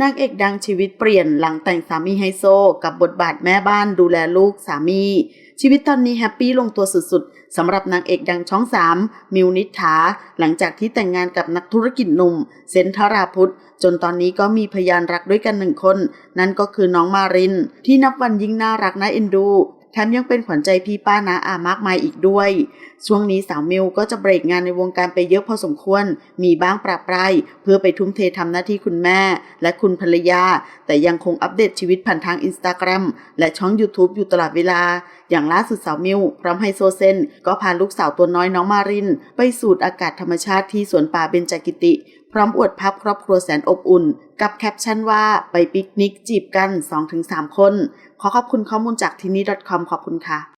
นางเอกดังชีวิตเปลี่ยนหลังแต่งสามีไฮโซ กับบทบาทแม่บ้านดูแลลูกสามี ชีวิตตอนนี้แฮปปี้ลงตัวสุดๆสำหรับนางเอกดังช่องสามมิวนิษฐา หลังจากที่แต่งงานกับนักธุรกิจหนุ่ม เซนทราพุทธ จนตอนนี้ก็มีพยานรักด้วยกันหนึ่งคน นั่นก็คือน้องมาริน ที่นับวันยิ่งน่ารักน่าเอ็นดูแถมยังเป็นขวัญใจพี่ป้านาอามากมายอีกด้วย ช่วงนี้สาวมิวก็จะเบรกงานในวงการไปเยอะพอสมควร มีบ้างปรับปรายเพื่อไปทุ่มเททำหน้าที่คุณแม่ และคุณภรรยา แต่ยังคงอัปเดตชีวิตผ่านทางอินสตาแกรมและช่อง YouTube อยู่ตลอดเวลา อย่างล่าสุดสาวมิวพร้อมไฮโซเซน ก็พาลูกสาวตัวน้อยน้องมาริน ไปสูดอากาศธรรมชาติที่สวนป่าเบญจกิติ พร้อมอวดภาพครอบครัวแสนอบอุ่น กับแคปชั่นว่าไปปิกนิกจีบกัน 2-3 คน ขอขอบคุณข้อมูลจากที่นี่ .com ขอบคุณค่ะ